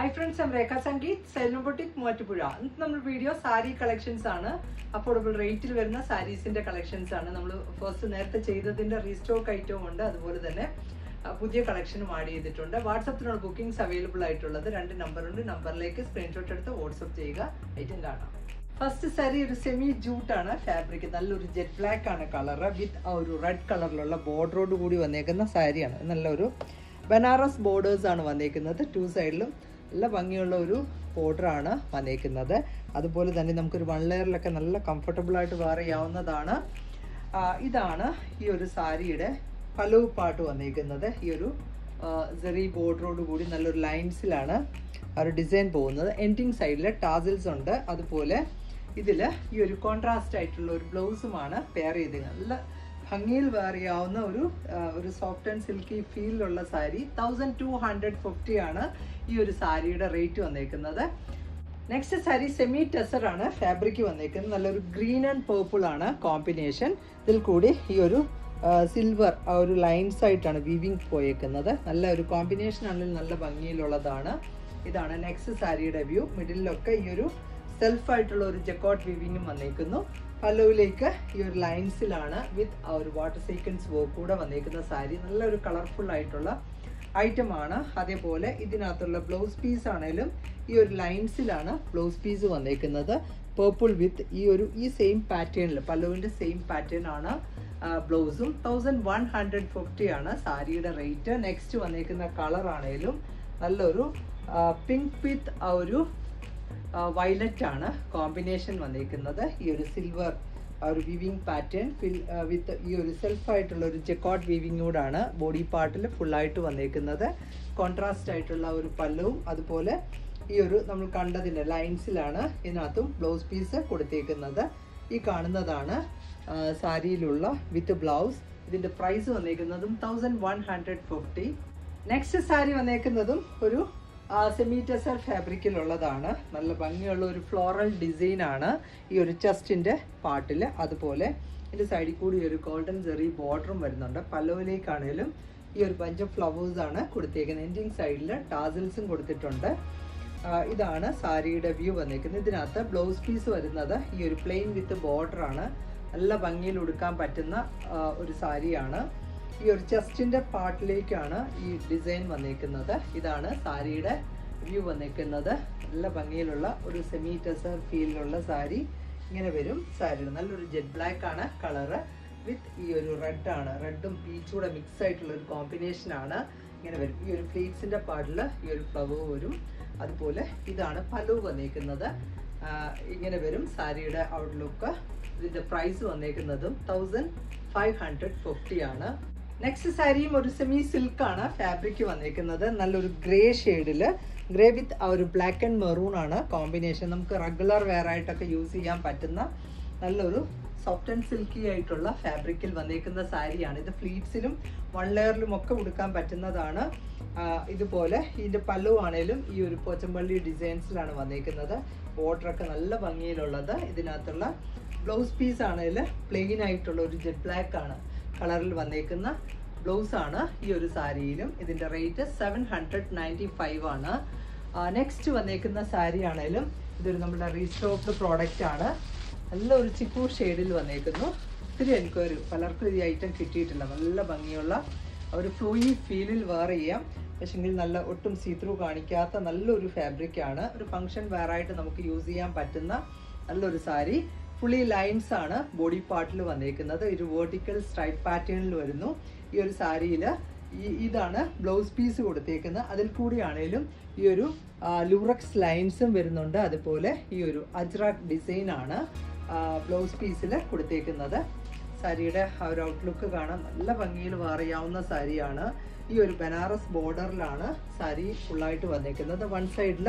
Hi friends ഞാൻ രേഖ സംഗീത് സെൽനോബോട്ടിക് മൂവാറ്റുപുഴ ഇന്ന് നമ്മൾ വീഡിയോ സാരി കളക്ഷൻസ് ആണ്. അഫോർഡബിൾ റേറ്റിൽ വരുന്ന സാരീസിന്റെ കളക്ഷൻസ് ആണ്. നമ്മൾ ഫസ്റ്റ് നേരത്തെ ചെയ്തതിന്റെ റീസ്റ്റോക്ക് ഐറ്റവും ഉണ്ട്. അതുപോലെ തന്നെ പുതിയ കളക്ഷനും ആഡ് ചെയ്തിട്ടുണ്ട്. വാട്സപ്പിനുള്ള ബുക്കിംഗ്സ് അവൈലബിൾ ആയിട്ടുള്ളത് രണ്ട് നമ്പറുണ്ട് നമ്പറിലേക്ക് സ്ക്രീൻഷോട്ട് എടുത്ത് വാട്സപ്പ് ചെയ്യുക. ഐറ്റം കാണാം. ഫസ്റ്റ് സാരി ഒരു സെമി ജൂട്ട് ആണ്. ഫാബ്രിക് നല്ലൊരു ജെറ്റ് ബ്ലാക്ക് ആണ് കളർ വിത്ത് ഒരു റെഡ് കളറിലുള്ള ബോർഡറോട് കൂടി വന്നേക്കുന്ന സാരിയാണ് നല്ലൊരു ബനാറസ് ബോർഡേഴ്സ് ആണ് വന്നേക്കുന്നത്. ടു സൈഡിലും നല്ല ഭംഗിയുള്ള ഒരു ബോർഡറാണ് വന്നേക്കുന്നത്. അതുപോലെ തന്നെ നമുക്കൊരു വൺ ലെയറിലൊക്കെ നല്ല കംഫർട്ടബിൾ ആയിട്ട് വെയർ ചെയ്യാവുന്നതാണ്. ഇതാണ് ഈ ഒരു സാരിയുടെ പലവ് പാട്ട് വന്നേക്കുന്നത്. ഈ ഒരു സെറി ബോർഡറോട് കൂടി നല്ലൊരു ലൈൻസിലാണ് ആ ഒരു ഡിസൈൻ പോകുന്നത്. എൻഡിങ് സൈഡിൽ ടാസിൽസ് ഉണ്ട്. അതുപോലെ ഇതിൽ ഈ ഒരു കോൺട്രാസ്റ്റ് ആയിട്ടുള്ള ഒരു ബ്ലൗസുമാണ് പെയർ ചെയ്ത് നല്ല ഭംഗിയിൽ വേറിയാവുന്ന ഒരു ഒരു soft and silky ഫീലിലുള്ള sari. Thousand two hundred fifty ആണ് ഈ ഒരു സാരിയുടെ റേറ്റ് വന്നേക്കുന്നത്. നെക്സ്റ്റ് സാരി സെമി ടെസർ ആണ് ഫാബ്രിക് വന്നേക്കുന്നത്. നല്ലൊരു ഗ്രീൻ ആൻഡ് പേർപ്പിൾ ആണ് കോമ്പിനേഷൻ ഇതിൽ കൂടി ഈ ഒരു സിൽവർ ആ ഒരു ലൈൻസ് ആയിട്ടാണ് വീവിങ് പോയേക്കുന്നത്. നല്ല ഒരു കോമ്പിനേഷൻ ആണെങ്കിൽ നല്ല ഭംഗിയിലുള്ളതാണ്. ഇതാണ് നെക്സ്റ്റ് സാരിയുടെ വ്യൂ മിഡിലൊക്കെ ഈ ഒരു സെൽഫായിട്ടുള്ള ഒരു ജക്കോട്ട് വീവിങ്ങും വന്നേക്കുന്നു. പല്ലുവിലേക്ക് ഈ ഒരു ലൈൻസിലാണ് വിത്ത് ആ ഒരു വാട്ടർ സീക്വൻസ് വർക്ക് കൂടെ വന്നേക്കുന്ന സാരി. നല്ലൊരു കളർഫുൾ ആയിട്ടുള്ള ഐറ്റം ആണ്. അതേപോലെ ഇതിനകത്തുള്ള ബ്ലൗസ് പീസ് ആണേലും ഈ ഒരു ലൈൻസിലാണ് ബ്ലൗസ് പീസ് വന്നേക്കുന്നത്. പേർപ്പിൾ വിത്ത് ഈ ഒരു ഈ സെയിം പാറ്റേണിൽ പല്ലുവിന്റെ സെയിം പാറ്റേൺ ആണ് ബ്ലൗസും തൗസൻഡ് വൺ ഹൺഡ്രഡ് ഫിഫ്റ്റി ആണ് സാരിയുടെ റേറ്റ് നെക്സ്റ്റ് വന്നേക്കുന്ന കളർ നല്ലൊരു പിങ്ക് വിത്ത് ആ ഒരു വയലറ്റ് ആണ് കോമ്പിനേഷൻ വന്നിരിക്കുന്നത്. ഈ ഒരു സിൽവർ ഒരു വിവിങ് പാറ്റേൺ ഫിൽ വിത്ത് ഈ ഒരു സെൽഫ് ആയിട്ടുള്ള ഒരു ജെക്കോട്ട് വിവിങ്ങോടാണ് ബോഡി പാർട്ടിൽ ഫുള്ളായിട്ട് വന്നിരിക്കുന്നത്. കോൺട്രാസ്റ്റ് ആയിട്ടുള്ള ഒരു പല്ലവും അതുപോലെ ഈ ഒരു നമ്മൾ കണ്ടതിന്റെ ലൈൻസിലാണ് ഇതിനകത്തും ബ്ലൗസ് പീസ് കൊടുത്തേക്കുന്നത് ഈ കാണുന്നതാണ് സാരിയിലുള്ള വിത്ത് ബ്ലൗസ് ഇതിന്റെ price വന്നേക്കുന്നതും thousand one hundred fifty next sari വന്നേക്കുന്നതും ഒരു സെമി ടെസർ ഫാബ്രിക്കിലുള്ളതാണ്. നല്ല ഭംഗിയുള്ള ഒരു ഫ്ലോറൽ ഡിസൈൻ ആണ് ഈ ഒരു ചെസ്റ്റിന്റെ പാട്ടിൽ അതുപോലെ ഇതിന്റെ സൈഡിൽ കൂടി ഒരു ഗോൾഡൻ ജെറി ബോർഡറും വരുന്നുണ്ട്. പല്ലവിലേക്കാണേലും ഈ ഒരു ബഞ്ച് ഓഫ് ആണ് കൊടുത്തേക്കുന്നത്. എൻഡിങ് സൈഡിൽ ടാസിൽസും കൊടുത്തിട്ടുണ്ട്. ഇതാണ് സാരിയുടെ വ്യൂ വന്നേക്കുന്നത്. ഇതിനകത്ത് ബ്ലൗസ് പീസ് വരുന്നത് ഈ ഒരു പ്ലെയിൻ വിത്ത് ബോർഡറാണ് നല്ല ഭംഗിയിൽ ഉടുക്കാൻ പറ്റുന്ന ഒരു സാരിയാണ്. ഈ ഒരു ചെസ്റ്റിന്റെ പാർട്ടിലേക്കാണ് ഈ ഡിസൈൻ വന്നേക്കുന്നത്. ഇതാണ് സാരിയുടെ വ്യൂ വന്നേക്കുന്നത്. നല്ല ഭംഗിയിലുള്ള ഒരു സെമി ടെസർ ഫീലിലുള്ള സാരി. ഇങ്ങനെ വരും സാരി. നല്ലൊരു ജെറ്റ് ബ്ലാക്ക് ആണ്. കളറ് വിത്ത് ഈ ഒരു റെഡ് ആണ്. റെഡും പീച്ചും കൂടെ മിക്സ് ആയിട്ടുള്ള ഒരു കോമ്പിനേഷൻ ആണ്. ഇങ്ങനെ വരും. ഈ ഒരു ഫ്ലീറ്റ്സിന്റെ പാട്ടിൽ ഈ ഒരു ഫ്ലവർ വരും. അതുപോലെ ഇതാണ് പലു വന്നേക്കുന്നത്. ഇങ്ങനെ വരും സാരിയുടെ ഔട്ട്ലുക്ക് ഇതിന്റെ പ്രൈസ് വന്നേക്കുന്നതും തൗസൻഡ് ഫൈവ് ഹൺഡ്രഡ് ഫിഫ്റ്റി ആണ്. നെക്സ്റ്റ് സാരിയും ഒരു സെമി സിൽക്ക് ആണ് ഫാബ്രിക് വന്നിരിക്കുന്നത്. നല്ലൊരു ഗ്രേ ഷെയ്ഡിൽ ഗ്രേ വിത്ത് ആ ഒരു ബ്ലാക്ക് ആൻഡ് മെറൂൺ ആണ് കോമ്പിനേഷൻ നമുക്ക് റെഗുലർ വെയർ ആയിട്ടൊക്കെ യൂസ് ചെയ്യാൻ പറ്റുന്ന നല്ലൊരു സോഫ്റ്റ് ആൻഡ് സിൽക്കി ആയിട്ടുള്ള ഫാബ്രിക്കിൽ വന്നിരിക്കുന്ന സാരിയാണ്. ഇത് ഫ്ലീറ്റ്സിലും വൺ ലെയറിലും ഒക്കെ ഉടുക്കാൻ പറ്റുന്നതാണ്. ഇതുപോലെ ഇതിന്റെ പല്ലു ആണേലും ഈ ഒരു പോച്ചമ്പള്ളി ഡിസൈൻസിലാണ് വന്നിരിക്കുന്നത്. ബോർഡറൊക്കെ നല്ല ഭംഗിയിലുള്ളത്. ഇതിനകത്തുള്ള ബ്ലൗസ് പീസ് ആണേൽ പ്ലെയിൻ ആയിട്ടുള്ള ഒരു ജെറ്റ് ബ്ലാക്ക് ആണ്. കളറിൽ വന്നേക്കുന്ന ബ്ലൗസ് ആണ് ഈ ഒരു സാരിയിലും. ഇതിന്റെ rate seven hundred ninety five ആണ് നെക്സ്റ്റ് വന്നേക്കുന്ന സാരി ആണേലും ഇതൊരു നമ്മുടെ റീസ്റ്റോക്ഡ് പ്രോഡക്റ്റ് ആണ്. നല്ല ഒരു ചിക്കൂർ ഷെയ്ഡിൽ വന്നേക്കുന്നു. ഒത്തിരി എൻക്വയറി പലർക്കും ഈ ഐറ്റം കിട്ടിയിട്ടില്ല. നല്ല ഭംഗിയുള്ള ഒരു ഫ്ലൂയി ഫീലിൽ വേർ ചെയ്യാം. പക്ഷെങ്കിൽ നല്ല ഒട്ടും സീത്രൂ കാണിക്കാത്ത നല്ലൊരു ഫാബ്രിക്കാണ് ഒരു ഫങ്ഷൻ വെയറായിട്ട് നമുക്ക് യൂസ് ചെയ്യാൻ പറ്റുന്ന നല്ലൊരു സാരി. ഫുള്ളി ലൈൻസ് ആണ് ബോഡി പാർട്ടിൽ വന്നേക്കുന്നത്. ഒരു വേർട്ടിക്കൽ സ്ട്രൈപ്പ് പാറ്റേണിൽ വരുന്നു. ഈ ഒരു സാരിയിൽ ഈ ഇതാണ് ബ്ലൗസ് പീസ് കൊടുത്തേക്കുന്നത്. അതിൽ കൂടിയാണേലും ഈ ഒരു ലൂറക്സ് ലൈൻസും വരുന്നുണ്ട്. അതുപോലെ ഈ ഒരു അജ്രാക് ഡിസൈൻ ആണ് ബ്ലൗസ് പീസിൽ കൊടുത്തേക്കുന്നത്. സാരിയുടെ ആ ഒരു ഔട്ട്ലുക്ക് കാണാൻ നല്ല ഭംഗിയിൽ വേറിയാവുന്ന സാരിയാണ്. ഈ ഒരു ബനാറസ് ബോർഡറിലാണ് സാരി ഫുള്ളായിട്ട് വന്നേക്കുന്നത്. വൺ സൈഡിൽ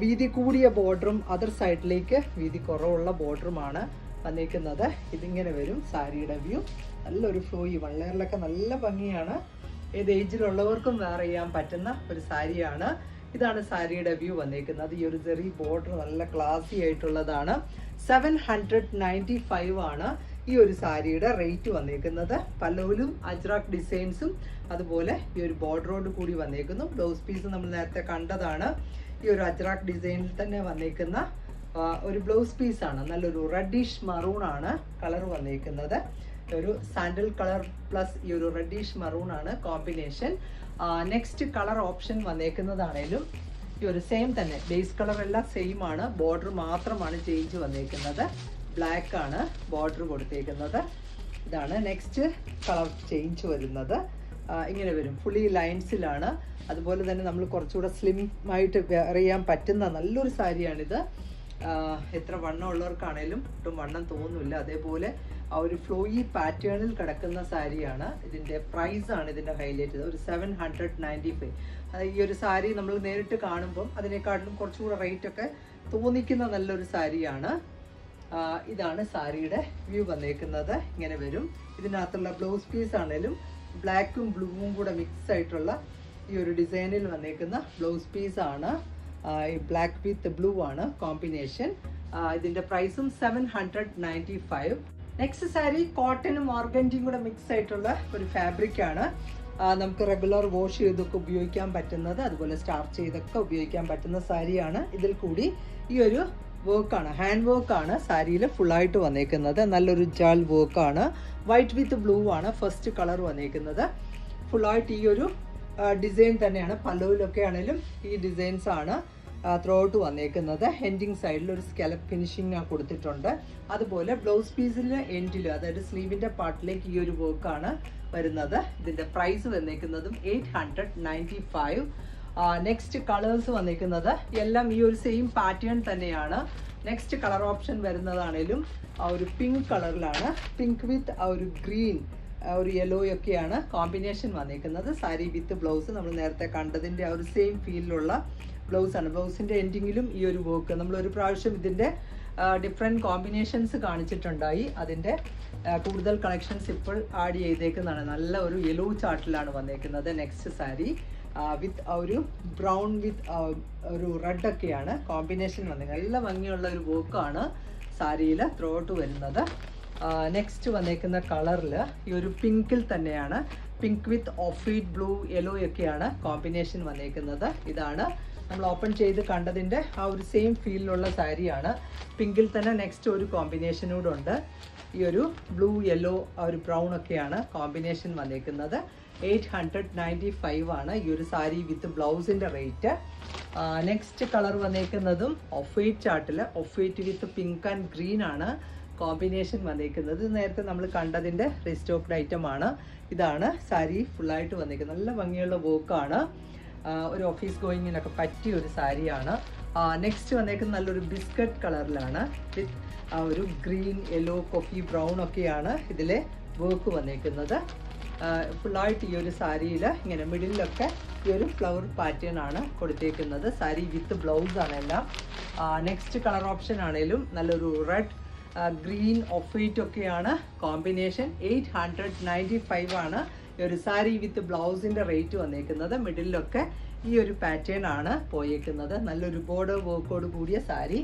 വീതി കൂടിയ ബോർഡറും അതർ സൈഡിലേക്ക് വീതി കുറവുള്ള ബോർഡറുമാണ് വന്നിരിക്കുന്നത്. ഇതിങ്ങനെ വരും സാരിയുടെ വ്യൂ. നല്ലൊരു ഫ്ലോയി വൺ നല്ല ഭംഗിയാണ്. ഏത് ഏജിലുള്ളവർക്കും വെയർ ചെയ്യാൻ പറ്റുന്ന ഒരു സാരിയാണ്. ഇതാണ് സാരിയുടെ വ്യൂ വന്നിരിക്കുന്നത്. ഈ ഒരു ചെറിയ ബോർഡർ നല്ല ക്ലാസി ആയിട്ടുള്ളതാണ്. സെവൻ ഹൺഡ്രഡ് നയന്റി ഫൈവ് ആണ് ഈ ഒരു സാരിയുടെ റേറ്റ് വന്നിരിക്കുന്നത്. പല്ലുവിലും അജ്രാക് ഡിസൈൻസും അതുപോലെ ഈ ഒരു ബോർഡറോട് കൂടി വന്നിരിക്കുന്നു. ബ്ലൗസ് പീസ് നമ്മൾ നേരത്തെ കണ്ടതാണ്. ഈ ഒരു അജ്രാക്ക് ഡിസൈനിൽ തന്നെ വന്നേക്കുന്ന ഒരു ബ്ലൗസ് പീസാണ് നല്ലൊരു റെഡിഷ് മറൂൺ ആണ് കളർ വന്നേക്കുന്നത്. ഒരു സാൻഡൽ കളർ പ്ലസ് ഈ ഒരു റെഡിഷ് മറൂൺ ആണ് കോമ്പിനേഷൻ നെക്സ്റ്റ് കളർ ഓപ്ഷൻ വന്നേക്കുന്നതാണേലും ഈ ഒരു സെയിം തന്നെ. ബേസ് കളർ എല്ലാം സെയിം ആണ്. ബോർഡർ മാത്രമാണ് ചേഞ്ച് വന്നേക്കുന്നത്. ബ്ലാക്ക് ആണ് ബോർഡർ കൊടുത്തേക്കുന്നത്. ഇതാണ് നെക്സ്റ്റ് കളർ ചേഞ്ച് വരുന്നത്. ഇങ്ങനെ വരും. ഫുള്ളി ലൈൻസിലാണ്. അതുപോലെ തന്നെ നമ്മൾ കുറച്ചുകൂടെ സ്ലിം ആയിട്ട് ചെയ്യാൻ പറ്റുന്ന നല്ലൊരു സാരിയാണിത്. എത്ര വണ്ണം ഉള്ളവർക്കാണേലും ഒട്ടും വണ്ണം തോന്നില്ല. അതേപോലെ ആ ഒരു ഫ്ലോയി പാറ്റേണിൽ കിടക്കുന്ന സാരിയാണ്. ഇതിന്റെ പ്രൈസ് ആണ് ഇതിന്റെ ഹൈലൈറ്റ് ഒരു സെവൻ ഹൺഡ്രഡ് നയന്റി ഫൈവ് ഈ ഒരു സാരി നമ്മൾ നേരിട്ട് കാണുമ്പം അതിനേക്കാട്ടിലും കുറച്ചുകൂടെ റേറ്റ് ഒക്കെ തോന്നിക്കുന്ന നല്ലൊരു സാരിയാണ്. ഇതാണ് സാരിയുടെ വ്യൂ വന്നേക്കുന്നത്. ഇങ്ങനെ വരും. ഇതിനകത്തുള്ള ബ്ലൗസ് പീസ് ആണേലും ബ്ലാക്കും ബ്ലൂവും കൂടെ മിക്സ് ആയിട്ടുള്ള ഈ ഒരു ഡിസൈനിൽ വന്നേക്കുന്ന ബ്ലൗസ് പീസ് ആണ്. ഈ ബ്ലാക്ക് വിത്ത് ബ്ലൂ ആണ് കോമ്പിനേഷൻ ഇതിന്റെ പ്രൈസും seven hundred ninety five next sari കോട്ടനും ഓർഗന്റിയും കൂടെ മിക്സ് ആയിട്ടുള്ള ഒരു ഫാബ്രിക്കാണ് നമുക്ക് റെഗുലർ വാഷ് ചെയ്തൊക്കെ ഉപയോഗിക്കാൻ പറ്റുന്നത് അതുപോലെ സ്റ്റാർച്ച് ചെയ്തൊക്കെ ഉപയോഗിക്കാൻ പറ്റുന്ന സാരിയാണ് ഇതിൽ കൂടി ഈ ഒരു വർക്കാണ് ഹാൻഡ് വർക്കാണ് സാരിയിൽ ഫുള്ളായിട്ട് വന്നേക്കുന്നത്. നല്ലൊരു ജാൽ വർക്കാണ് വൈറ്റ് വിത്ത് ബ്ലൂ ആണ് ഫസ്റ്റ് കളർ വന്നേക്കുന്നത്. ഫുള്ളായിട്ട് ഈ ഒരു ഡിസൈൻ തന്നെയാണ്. പല്ലവിലൊക്കെ ആണെങ്കിലും ഈ ഡിസൈൻസ് ആണ് ത്രൂ ഔട്ട് വന്നേക്കുന്നത്. എൻഡിങ് സൈഡിൽ ഒരു സ്കെലപ്പ് ഫിനിഷിങ് കൊടുത്തിട്ടുണ്ട്. അതുപോലെ ബ്ലൗസ് പീസിലെ എൻഡിൽ അതായത് സ്ലീവിന്റെ പാർട്ടിലേക്ക് ഈ ഒരു വർക്കാണ് വരുന്നത്. ഇതിന്റെ price വന്നേക്കുന്നതും eight hundred ninety five next colours വന്നിരിക്കുന്നത്. എല്ലാം ഈ ഒരു സെയിം പാറ്റേൺ തന്നെയാണ്. നെക്സ്റ്റ് കളർ ഓപ്ഷൻ വരുന്നതാണേലും ആ ഒരു പിങ്ക് കളറിലാണ് പിങ്ക് വിത്ത് ആ ഒരു ഗ്രീൻ ഒരു യെല്ലോ ഒക്കെയാണ് കോമ്പിനേഷൻ വന്നിരിക്കുന്നത്. സാരി വിത്ത് ബ്ലൗസ് നമ്മൾ നേരത്തെ കണ്ടതിന്റെ ആ ഒരു സെയിം ഫീലിലുള്ള ബ്ലൗസാണ് ബ്ലൗസിന്റെ എൻഡിങ്ങിലും ഈ ഒരു വർക്ക് നമ്മൾ ഒരു പ്രാവശ്യം ഇതിന്റെ ഡിഫറെന്റ് കോമ്പിനേഷൻസ് കാണിച്ചിട്ടുണ്ടായി. അതിന്റെ കൂടുതൽ കളക്ഷൻസ് ഇപ്പോൾ ആഡ് ചെയ്തേക്കുന്നതാണ്. നല്ല ഒരു യെല്ലോ ചാർട്ടിലാണ് വന്നേക്കുന്നത് നെക്സ്റ്റ് സാരി. വിത്ത് ഒരു ബ്രൗൺ വിത്ത് ഒരു റെഡ് ഒക്കെയാണ്. കോമ്പിനേഷൻ വന്നത് നല്ല ഭംഗിയുള്ള ഒരു വർക്കാണ് സാരിയിൽ ത്രോട്ട് വരുന്നത്. നെക്സ്റ്റ് വന്നേക്കുന്ന കളറിൽ ഈ ഒരു പിങ്കിൽ തന്നെയാണ്. Pink with off white blue yellow ഒക്കെയാണ് കോമ്പിനേഷൻ വന്നേക്കുന്നത്. ഇതാണ് നമ്മൾ ഓപ്പൺ ചെയ്ത് കണ്ടതിന്റെ ആ ഒരു സെയിം ഫീലിലുള്ള സാരിയാണ്. പിങ്കിൽ തന്നെ നെക്സ്റ്റ് ഒരു കോമ്പിനേഷൻ ഉണ്ട്. ഈ ഒരു ബ്ലൂ യെല്ലോ ആ ഒരു ബ്രൗൺ ഒക്കെയാണ് കോമ്പിനേഷൻ വന്നേക്കുന്നത്. എയ്റ്റ് ഹൺഡ്രഡ് നയന്റി ഫൈവ് ആണ് ഈ ഒരു സാരി വിത്ത് ബ്ലൗസിന്റെ റേറ്റ് നെക്സ്റ്റ് കളർ വന്നേക്കുന്നതും ഓഫ് വൈറ്റ് ചാർട്ടിൽ off white with pink and green ആണ് കോമ്പിനേഷൻ വന്നേക്കുന്നത്. നേരത്തെ നമ്മൾ കണ്ടതിന്റെ റിസ്റ്റോപ്ഡ് ഐറ്റം ആണ്. ഇതാണ് സാരി ഫുള്ളായിട്ട് വന്നേക്കുന്നത്. നല്ല ഭംഗിയുള്ള വർക്കാണ് ഒരു ഓഫീസ് ഗോയിങ്ങിനൊക്കെ പറ്റിയ ഒരു സാരിയാണ്. നെക്സ്റ്റ് വന്നേക്കുന്ന നല്ലൊരു ബിസ്ക്കറ്റ് കളറിലാണ് വിത്ത് ഒരു ഗ്രീൻ യെല്ലോ കോഫി ബ്രൗൺ ഒക്കെയാണ് ഇതിലെ വർക്ക് വന്നേക്കുന്നത്. ഫുള്ളായിട്ട് ഈ ഒരു സാരിയിൽ ഇങ്ങനെ മിഡിലൊക്കെ ഈ ഒരു ഫ്ലവർ പാറ്റേൺ ആണ് കൊടുത്തേക്കുന്നത്. സാരി വിത്ത് ബ്ലൗസ് ആണ് എല്ലാം. നെക്സ്റ്റ് കളർ ഓപ്ഷൻ ആണേലും നല്ലൊരു റെഡ് ഗ്രീൻ ഓഫ് വൈറ്റ് ഒക്കെയാണ്. Combination eight hundred ninety five ആണ്. ഒരു സാരി വിത്ത് ബ്ലൗസിന്റെ റേറ്റ് വന്നേക്കുന്നത് മിഡിലൊക്കെ ഈ ഒരു പാറ്റേൺ ആണ് പോയേക്കുന്നത്. നല്ലൊരു ബോർഡർ വർക്കോട് കൂടിയ സാരി.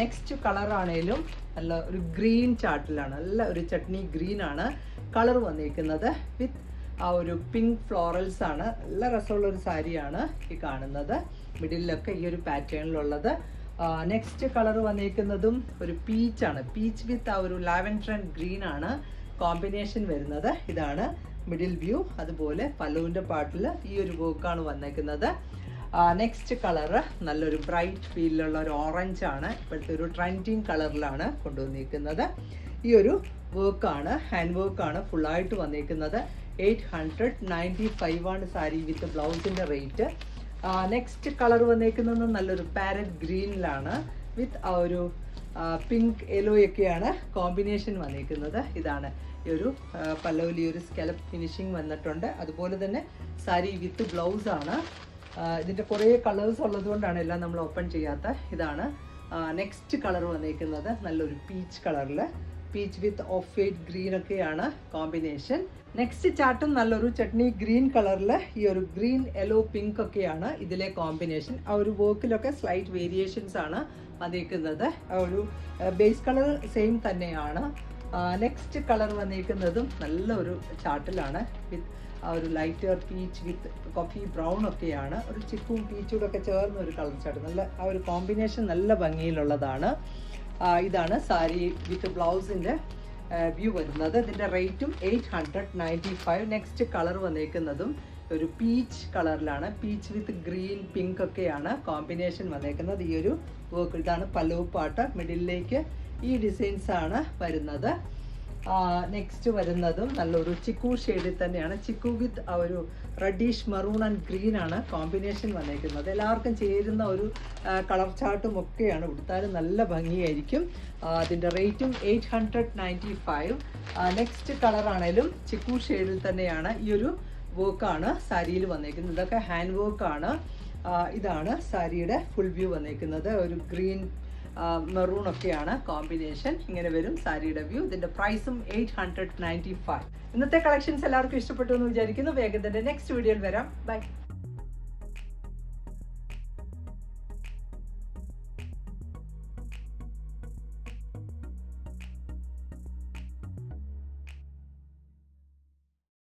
നെക്സ്റ്റ് കളർ ആണേലും നല്ല ഒരു ഗ്രീൻ ചാർട്ടിലാണ് നല്ല ഒരു ചട്നി ഗ്രീൻ ആണ് കളർ വന്നേക്കുന്നത് വിത്ത് ആ ഒരു പിങ്ക് ഫ്ലോറൽസ് ആണ്. നല്ല രസമുള്ള ഒരു സാരിയാണ് ഈ കാണുന്നത്. മിഡിലൊക്കെ ഈ ഒരു പാറ്റേണിലുള്ളത് നെക്സ്റ്റ് കളർ വന്നേക്കുന്നതും ഒരു പീച്ചാണ് പീച്ച് വിത്ത് ആ ഒരു ലാവൻഡർ ആൻഡ് ഗ്രീൻ ആണ്. കോമ്പിനേഷൻ വരുന്നത്. ഇതാണ് മിഡിൽ വ്യൂ അതുപോലെ പല്ലുവിന്റെ പാട്ടിൽ ഈ ഒരു വർക്കാണ് വന്നേക്കുന്നത്. നെക്സ്റ്റ് കളറ് നല്ലൊരു ബ്രൈറ്റ് ഫീലിലുള്ള ഒരു ഓറഞ്ച് ആണ്. ഇപ്പോഴത്തെ ഒരു ട്രെൻഡിങ് കളറിലാണ് കൊണ്ടുവന്നിരിക്കുന്നത് ഈ ഒരു വർക്കാണ് ഹാൻഡ് വർക്കാണ് ഫുള്ളായിട്ട് വന്നിരിക്കുന്നത് എയ്റ്റ് ഹൺഡ്രഡ് നയന്റി ഫൈവ് ആണ് സാരി വിത്ത് ബ്ലൗസിന്റെ റേറ്റ് നെക്സ്റ്റ് കളർ വന്നേക്കുന്നത് നല്ലൊരു പാരറ്റ് ഗ്രീനിലാണ് വിത്ത് ആ ഒരു പിങ്ക് യെല്ലോ ഒക്കെയാണ് കോമ്പിനേഷൻ വന്നിരിക്കുന്നത് ഇതാണ്. ഈ ഒരു പല്ലവിൽ ഈ ഒരു സ്കെലപ്പ് ഫിനിഷിങ് വന്നിട്ടുണ്ട്. അതുപോലെ തന്നെ സാരി വിത്ത് ബ്ലൗസ് ആണ്. ഇതിന്റെ കുറേ കളേഴ്സ് ഉള്ളതുകൊണ്ടാണ് എല്ലാം നമ്മൾ ഓപ്പൺ ചെയ്യാത്ത ഇതാണ്. നെക്സ്റ്റ് കളർ വന്നിരിക്കുന്നത് നല്ലൊരു പീച്ച് കളറിൽ peach with off white green ഒക്കെയാണ് കോമ്പിനേഷൻ നെക്സ്റ്റ് ചാട്ടും നല്ലൊരു ചട്നി ഗ്രീൻ കളറിൽ ഈ ഒരു ഗ്രീൻ യെല്ലോ പിങ്ക് ഒക്കെയാണ് ഇതിലെ കോമ്പിനേഷൻ ആ ഒരു വർക്കിലൊക്കെ സ്ലൈറ്റ് വേരിയേഷൻസ് ആണ് വന്നിരിക്കുന്നത് ആ ഒരു ബേസ് കളർ സെയിം തന്നെയാണ്. നെക്സ്റ്റ് കളർ വന്നിരിക്കുന്നതും നല്ല ഒരു ചാട്ടിലാണ് വിത്ത് ഒരു lighter peach with coffee brown ഒക്കെയാണ്. ഒരു ചിക്കും പീച്ചൂടെ ഒക്കെ ചേർന്ന ഒരു കളർ ചാട്ട്. നല്ല ആ ഒരു കോമ്പിനേഷൻ നല്ല ഭംഗിയിലുള്ളതാണ്. ഇതാണ് സാരി വിത്ത് ബ്ലൗസിന്റെ വ്യൂ വരുന്നത്. ഇതിന്റെ റേറ്റും eight hundred ninety five next colour വന്നേക്കുന്നതും ഒരു പീച്ച് കളറിലാണ് പീച്ച് വിത്ത് ഗ്രീൻ പിങ്ക് ഒക്കെയാണ് കോമ്പിനേഷൻ വന്നേക്കുന്നത് ഈ ഒരു വർക്ക് ഇതാണ്. പല്ലവ് പാട്ട് മിഡിലേക്ക് ഈ ഡിസൈൻസ് ആണ് വരുന്നത്. നെക്സ്റ്റ് വരുന്നതും നല്ലൊരു ചിക്കു ഷെയ്ഡിൽ തന്നെയാണ്. ചിക്കു വിത്ത് ആ ഒരു റെഡിഷ് മറൂൺ ആൻഡ് ഗ്രീൻ ആണ് കോമ്പിനേഷൻ വന്നേക്കുന്നത്. എല്ലാവർക്കും ചേരുന്ന ഒരു കളർ ചാർട്ടും ഒക്കെയാണ്. ഉടുത്താലും നല്ല ഭംഗിയായിരിക്കും. അതിന്റെ റേറ്റും eight hundred ninety five next കളറാണേലും chikoo ഷെയ്ഡിൽ തന്നെയാണ് ഈ ഒരു വർക്കാണ് സാരിയിൽ വന്നേക്കുന്നത്. ഇതൊക്കെ ഹാൻഡ് വർക്കാണ് ഇതാണ് സാരിയുടെ ഫുൾ വ്യൂ വന്നേക്കുന്നത്. ഒരു ഗ്രീൻ മെറൂൺ ഒക്കെയാണ് കോമ്പിനേഷൻ ഇങ്ങനെ വരും സാരിയുടെ വ്യൂ ഇതിന്റെ പ്രൈസും എയ്റ്റ് ഹൺഡ്രഡ് നയന്റി ഫൈവ് ഇന്നത്തെ കളക്ഷൻസ് എല്ലാവർക്കും ഇഷ്ടപ്പെട്ടു എന്ന് വിചാരിക്കുന്നു. വേഗം തന്നെ നെക്സ്റ്റ് വീഡിയോയിൽ വരാം. ബൈ